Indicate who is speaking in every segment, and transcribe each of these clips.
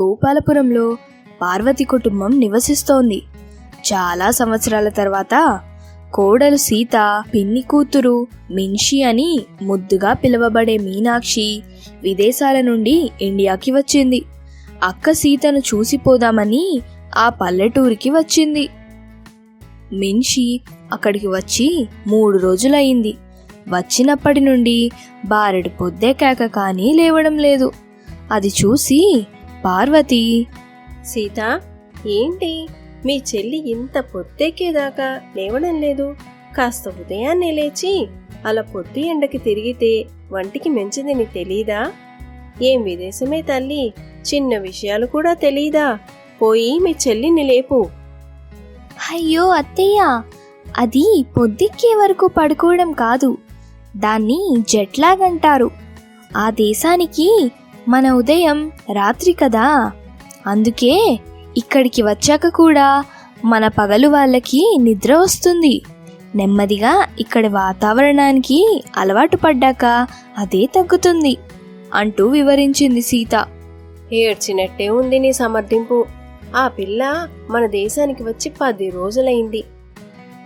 Speaker 1: గోపాలపురంలో పార్వతి కుటుంబం నివసిస్తోంది. చాలా సంవత్సరాల తర్వాత కోడలు సీత పిన్ని కూతురు మిన్షి అని ముద్దుగా పిలువబడే మీనాక్షి విదేశాల నుండి ఇండియాకి వచ్చింది. అక్క సీతను చూసిపోదామని ఆ పల్లెటూరికి వచ్చింది. మిన్షి అక్కడికి వచ్చి మూడు రోజులయ్యింది. వచ్చినప్పటి నుండి బారెడు పొద్దెక్కాక కానీ లేవడం లేదు. అది చూసి పార్వతి!
Speaker 2: సీత ఏంటి? మీ చెల్లి ఇంత పొద్దెక్కేదాకా లేవడం లేదు. కాస్త ఉదయాన్నే లేచి అలా పొద్దు ఎండకి తిరిగితే వంటికి మంచిదని తెలీదా? ఏం విదేశమే తల్లి చిన్న విషయాలు కూడా తెలీదా? పోయి మీ చెల్లిని లేపు.
Speaker 1: అయ్యో అత్తయ్య! అది పొద్దుక్కే వరకు పడుకోవడం కాదు. దాన్ని జెట్లాగ్ అంటారు ఆ దేశానికి మన ఉదయం రాత్రి కదా. అందుకే ఇక్కడికి వచ్చాక కూడా మన పగలు వాళ్ళకి నిద్ర వస్తుంది. నెమ్మదిగా ఇక్కడి వాతావరణానికి అలవాటు పడ్డాక అదే తగ్గుతుంది అంటూ వివరించింది సీత.
Speaker 2: ఏడ్చినట్టే ఉంది నీ సమర్థింపు. ఆ పిల్ల మన దేశానికి వచ్చి పది రోజులైంది.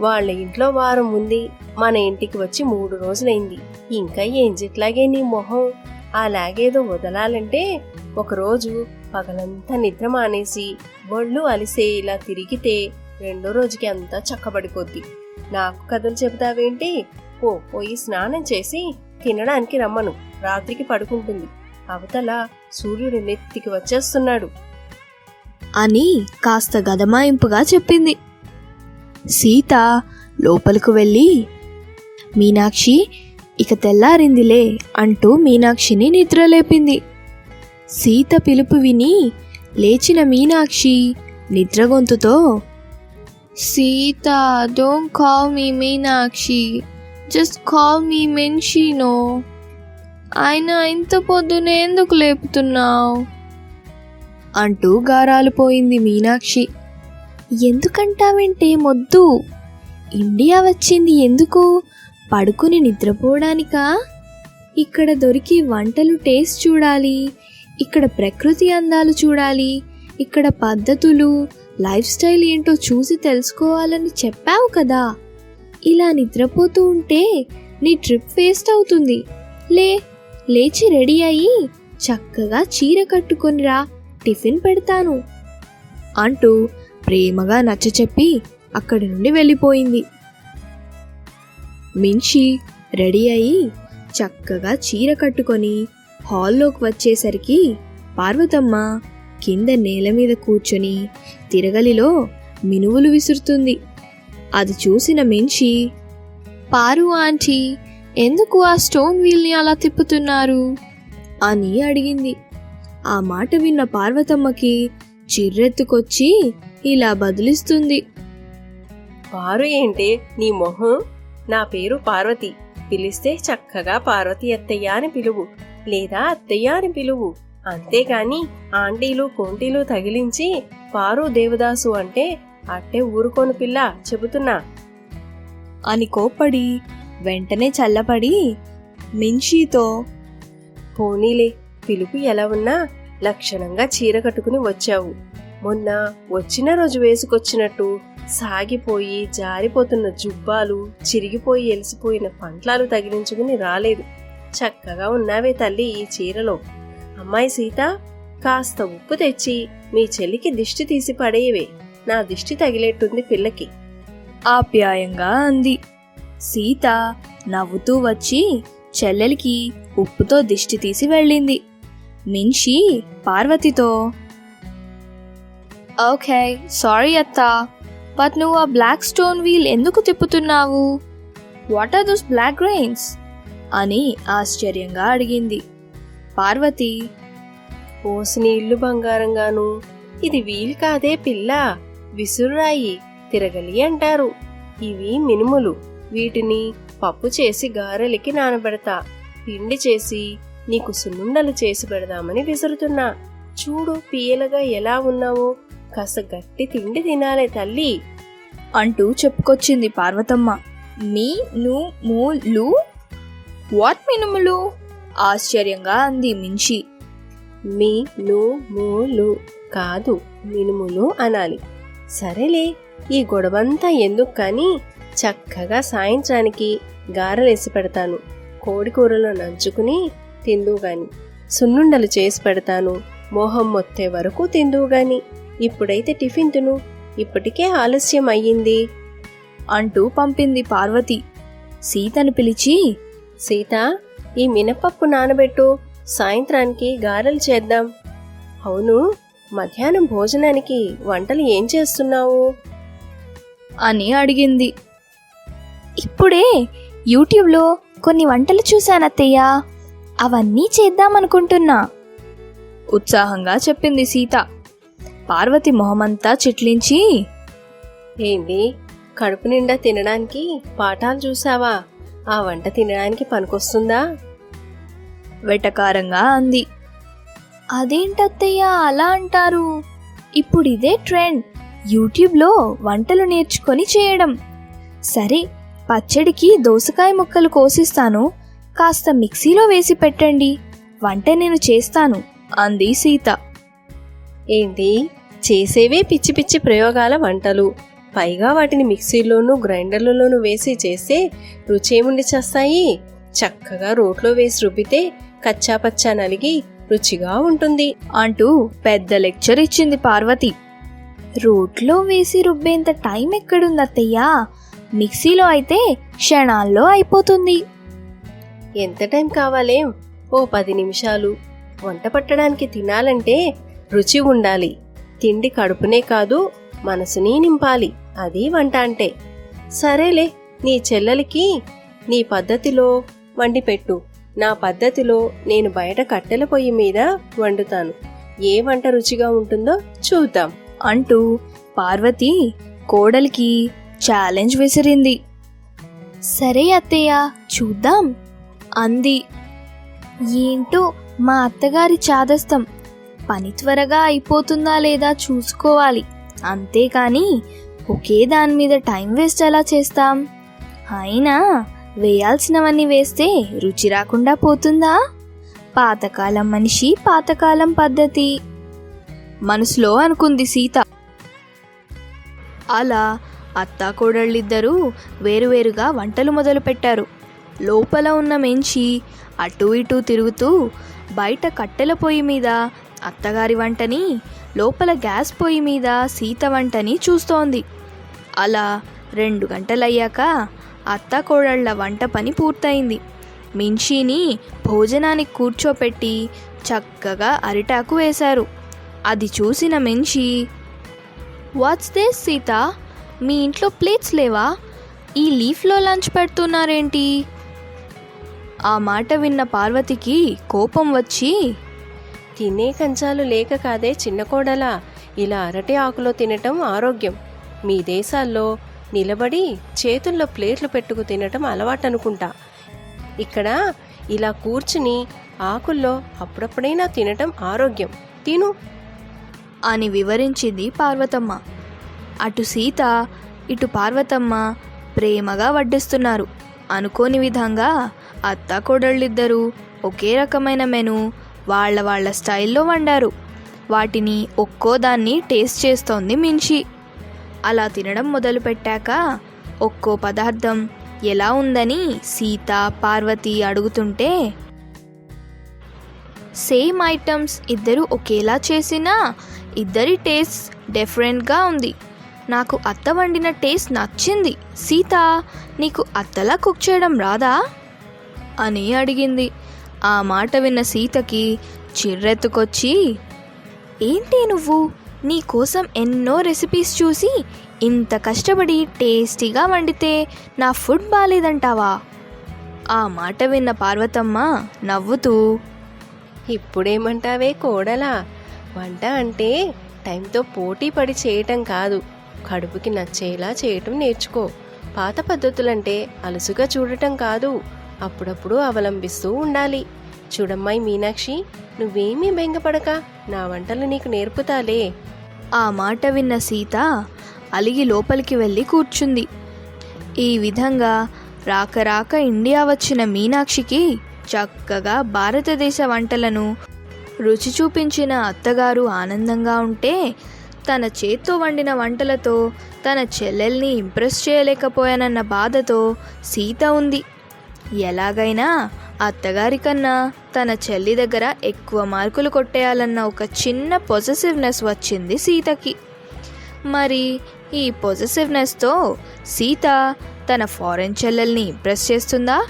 Speaker 2: వాళ్ళ ఇంట్లో వారం ఉంది. మన ఇంటికి వచ్చి మూడు రోజులైంది. ఇంకా ఏం జిట్లాగే నీ మొహం? ఆ లాగేదో వదలాలంటే ఒకరోజు పగలంతా నిద్ర మానేసి ఒళ్ళు అలిసే ఇలా తిరిగితే రెండో రోజుకి అంతా చక్కబడిపోద్ది. నాకు కథలు చెబుతావేంటి? ఓ పోయి స్నానం చేసి తినడానికి రమ్మను. రాత్రికి పడుకుంటుంది. అవతల సూర్యుడు నెత్తికి వచ్చేస్తున్నాడు.
Speaker 1: అని కాస్త గదమాయింపుగా చెప్పింది. సీత లోపలికి వెళ్ళి మీనాక్షి ఇక తెల్లారిందిలే అంటూ మీనాక్షిని నిద్రలేపింది. సీత పిలుపు విని లేచిన Meenakshi నిద్రగొంతుతో Sita don't call me Meenakshi. Just call me మెన్షీనో ఆయన ఇంత పొద్దునే ఎందుకు లేపుతున్నావు? అంటూ గారాలు పోయింది మీనాక్షి. ఎందుకంటావంటే మొద్దు? ఇండియా వచ్చింది ఎందుకు? పడుకుని నిద్రపోవడానికా? ఇక్కడ దొరికే వంటలు టేస్ట్ చూడాలి ఇక్కడ ప్రకృతి అందాలు చూడాలి ఇక్కడ పద్ధతులు లైఫ్ స్టైల్ ఏంటో చూసి తెలుసుకోవాలని చెప్పావు కదా. ఇలా నిద్రపోతూ ఉంటే నీ ట్రిప్ వేస్ట్ అవుతుంది. లే లేచి రెడీ అయ్యి చక్కగా చీర కట్టుకొనిరా టిఫిన్ పెడతాను. అంటూ ప్రేమగా నచ్చచెప్పి అక్కడి నుండి వెళ్ళిపోయింది. మించి రెడీ అయి చక్కగా చీర కట్టుకొని హాల్లోకి వచ్చేసరికి పార్వతమ్మ కింద నేల మీద కూర్చొని తిరగలిలో మినువులు విసురుతుంది. అది చూసిన మించి పారు ఆంటీ ఎందుకు ఆ స్టోన్ వీల్ని అలా తిప్పుతున్నారు? అని అడిగింది. ఆ మాట విన్న పార్వతమ్మకి చిర్రెత్తుకొచ్చి ఇలా బదిలిస్తుంది.
Speaker 2: పారు ఏంటి? నీ మొహం నా పేరు పార్వతి. పిలిస్తే చక్కగా పార్వతి అత్తయ్య అని పిలువు. లేదా అత్తయ్య అని పిలువు. అంతేగాని ఆంటీలు కోంటీలు తగిలించి పారు దేవదాసు అంటే అట్టే ఊరుకోను పిల్ల చెబుతున్నా.
Speaker 1: అని కోప్పడి వెంటనే చల్లపడి మింషీతో
Speaker 2: పోనీలే పిలుపు ఎలా ఉన్నా లక్షణంగా చీర కట్టుకుని వచ్చావు. మొన్న వచ్చిన రోజు వేసుకొచ్చినట్టు సాగిపోయి జారిపోతున్న జుబ్బాలు చిరిగిపోయి ఎలిసిపోయిన పంట్లాలు తగిలించుకుని రాలేదు. చక్కగా ఉన్నావే తల్లి ఈ చీరలో. అమ్మాయి సీత కాస్త ఉప్పు తెచ్చి మీ చెల్లికి దిష్టి తీసి పడేయవే. నా దిష్టి తగిలేట్టుంది పిల్లకి.
Speaker 1: ఆప్యాయంగా అంది. సీత నవ్వుతూ వచ్చి చెల్లెలికి ఉప్పుతో దిష్టి తీసి వెళ్ళింది. మిన్షి పార్వతితో ఓకే సారీ అత్త బట్ నువ్వు ఆ బ్లాక్ స్టోన్ వీల్ ఎందుకు తిప్పుతున్నావు? What are those black grains అని ఆశ్చర్యంగా అడిగింది. పార్వతి
Speaker 2: పోసిన ఇల్లు బంగారంగాను ఇది వీలు కాదే పిల్ల విసురురాయి తిరగలి అంటారు. ఇవి మినుములు వీటిని పప్పు చేసి గారెలకి నానబెడతా. పిండి చేసి నీకు సున్నుండలు చేసి పెడదామని విసురుతున్నా. చూడు పీయలుగా ఎలా ఉన్నావో కాస్త గట్టి తిండి తినాలే తల్లి.
Speaker 1: అంటూ చెప్పుకొచ్చింది పార్వతమ్మ. మీ ను ము లు? వాట్ మినుములు? ఆశ్చర్యంగా అంది మించి.
Speaker 2: మీ ను మూలు కాదు మినుములు అనాలి. సరేలే ఈ గొడవంతా ఎందుకు కానీ చక్కగా సాయంత్రానికి గారెలేసి పెడతాను. కోడి కూరలో నంచుకుని తిందువు గాని. సున్నుండలు చేసి పెడతాను. మోహం మొత్తే వరకు తిందువు గాని. ఇప్పుడైతే టిఫిన్ తిను. ఇప్పటికే ఆలస్యం అయ్యింది.
Speaker 1: అంటూ పంపింది పార్వతి. సీతను పిలిచి
Speaker 2: సీత ఈ మినపప్పు నానబెట్టు. సాయంత్రానికి గారెలు చేద్దాం. అవును మధ్యాహ్నం భోజనానికి వంటలు ఏం చేస్తున్నావు?
Speaker 1: అని అడిగింది. ఇప్పుడే యూట్యూబ్లో కొన్ని వంటలు చూశానత్తయ్య. అవన్నీ చేద్దామనుకుంటున్నా. ఉత్సాహంగా చెప్పింది సీత. పార్వతి మొహమంతా చిట్లించి
Speaker 2: ఏంటి కడుపు నిండా తినడానికి పాఠాలు చూసావా ఆ వంట తినడానికి పనికొస్తుందా?
Speaker 1: వెటకారంగా అంది. అదేంటత్తయ్య అలా అంటారు? ఇప్పుడు ఇదే ట్రెండ్. యూట్యూబ్లో వంటలు నేర్చుకొని చేయడం. సరే పచ్చడికి దోసకాయ ముక్కలు కోసిస్తాను. కాస్త మిక్సీలో వేసి పెట్టండి. వంట నేను చేస్తాను అంది సీత.
Speaker 2: ఏంటి చేసేవే పిచ్చి పిచ్చి ప్రయోగాల వంటలు. పైగా వాటిని మిక్సీలోనూ గ్రైండర్లలోనూ వేసి చేస్తే రుచేముండి చేస్తాయి? చక్కగా రోట్లో వేసి రుబ్బితే కచ్చాపచ్చా నలిగి రుచిగా ఉంటుంది.
Speaker 1: అంటూ పెద్ద లెక్చర్ ఇచ్చింది పార్వతి. రోట్లో వేసి రుబ్బేంత టైం ఎక్కడుంది అత్తయ్యా? మిక్సీలో అయితే క్షణాల్లో అయిపోతుంది.
Speaker 2: ఎంత టైం కావాలేం? ఓ పది నిమిషాలు. వంట పట్టడానికి తినాలంటే రుచి ఉండాలి. తిండి కడుపునే కాదు మనసుని నింపాలి. అది వంట అంటే. సరేలే నీ చెల్లెలికి నీ పద్ధతిలో వండి పెట్టు. నా పద్ధతిలో నేను బయట కట్టెల పొయ్యి మీద వండుతాను. ఏ వంట రుచిగా ఉంటుందో చూద్దాం
Speaker 1: అంటూ పార్వతి కోడలికి ఛాలెంజ్ విసిరింది. సరే అత్తయ్య చూద్దాం అంది. ఏంటో మా అత్తగారి చాదస్తం. పని త్వరగా అయిపోతుందా లేదా చూసుకోవాలి. అంతేకాని ఒకే దాని మీద టైం వేస్ట్ ఎలా చేస్తాం? అయినా వేయాల్సినవన్నీ వేస్తే రుచి రాకుండా పోతుందా? పాతకాలం మనిషి పాతకాలం పద్ధతి. మనసులో అనుకుంది సీత. అలా అత్తా కోడళ్ళిద్దరూ వేరువేరుగా వంటలు మొదలుపెట్టారు. లోపల ఉన్న మెంచి అటూ ఇటూ తిరుగుతూ బయట కట్టెల పొయ్యి మీద అత్తగారి వంటని లోపల గ్యాస్ పొయ్యి మీద సీత వంటని చూస్తోంది. అలా రెండు గంటలయ్యాక అత్త కోడళ్ళ వంట పని పూర్తయింది. మించిని భోజనానికి కూర్చోపెట్టి చక్కగా అరిటాకు వేశారు. అది చూసిన మించి వాట్స్ దేస్ సీత? మీ ఇంట్లో ప్లేట్స్ లేవా? ఈ లీఫ్లో లంచ్ పెడుతున్నారేంటి? ఆ మాట విన్న పార్వతికి కోపం వచ్చి
Speaker 2: తినే కంచాలు లేక కాదే చిన్న కోడలా. ఇలా అరటి ఆకులో తినటం ఆరోగ్యం. మీ దేశాల్లో నిలబడి చేతుల్లో ప్లేట్లు పెట్టుకు తినటం అలవాటనుకుంటా. ఇక్కడ ఇలా కూర్చుని ఆకుల్లో అప్పుడప్పుడైనా తినటం ఆరోగ్యం. తిను.
Speaker 1: అని వివరించింది పార్వతమ్మ. అటు సీత ఇటు పార్వతమ్మ ప్రేమగా వడ్డిస్తున్నారు. అనుకోని విధంగా అత్త కోడళ్ళిద్దరూ ఒకే రకమైన మెను వాళ్ళ వాళ్ళ స్టైల్లో వండారు. వాటిని ఒక్కో దాన్ని టేస్ట్ చేస్తోంది మించి. అలా తినడం మొదలుపెట్టాక ఒక్కో పదార్థం ఎలా ఉందని సీత పార్వతి అడుగుతుంటే సేమ్ ఐటమ్స్ ఇద్దరు ఒకేలా చేసినా ఇద్దరి టేస్ట్ డిఫరెంట్గా ఉంది. నాకు అత్త వండిన టేస్ట్ నచ్చింది. సీత నీకు అత్తలా కుక్ చేయడం రాదా? అని అడిగింది. ఆ మాట విన్న సీతకి చిర్రెత్తుకొచ్చి ఏంటి నువ్వు? నీ కోసం ఎన్నో రెసిపీస్ చూసి ఇంత కష్టపడి టేస్టీగా వండితే నా ఫుడ్ బాగాలేదంటావా ఆ మాట విన్న పార్వతమ్మ నవ్వుతూ
Speaker 2: ఇప్పుడేమంటావే కోడలా? వంట అంటే టైంతో పోటీ పడి చేయటం కాదు. కడుపుకి నచ్చేలా చేయటం నేర్చుకో. పాత పద్ధతులంటే అలసుగా చూడటం కాదు. అప్పుడప్పుడు అవలంబిస్తూ ఉండాలి. చూడమ్మాయి మీనాక్షి నువ్వేమీ బెంగపడక నా వంటలు నీకు నేర్పుతాలే.
Speaker 1: ఆ మాట విన్న సీత అలిగి లోపలికి వెళ్ళి కూర్చుంది. ఈ విధంగా రాక రాక ఇండియా వచ్చిన మీనాక్షికి చక్కగా భారతదేశ వంటలను రుచి చూపించిన అత్తగారు ఆనందంగా ఉంటే తన చేత్తో వండిన వంటలతో తన చెల్లెల్ని ఇంప్రెస్ చేయలేకపోయానన్న బాధతో సీత ఉంది. ఎలాగైనా అత్తగారి కన్నా తన చెల్లి దగ్గర ఎక్కువ మార్కులు కొట్టేయాలన్న ఒక చిన్న పొజెసివ్నెస్ వచ్చింది సీతకి. మరి ఈ పొజెసివ్నెస్తో సీత తన ఫారెన్ చెల్లెల్ని ఇంప్రెస్ చేస్తుందా?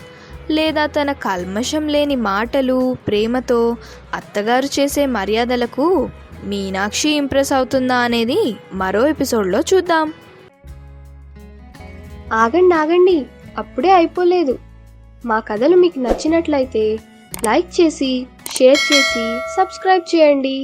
Speaker 1: లేదా తన కల్మషం లేని మాటలు ప్రేమతో అత్తగారు చేసే మర్యాదలకు మీనాక్షి ఇంప్రెస్ అవుతుందా అనేది మరో ఎపిసోడ్లో చూద్దాం.
Speaker 3: ఆగండి ఆగండి అప్పుడే అయిపోలేదు. మా కథలు మీకు నచ్చినట్లయితే లైక్ చేసి షేర్ చేసి సబ్స్క్రైబ్ చేయండి.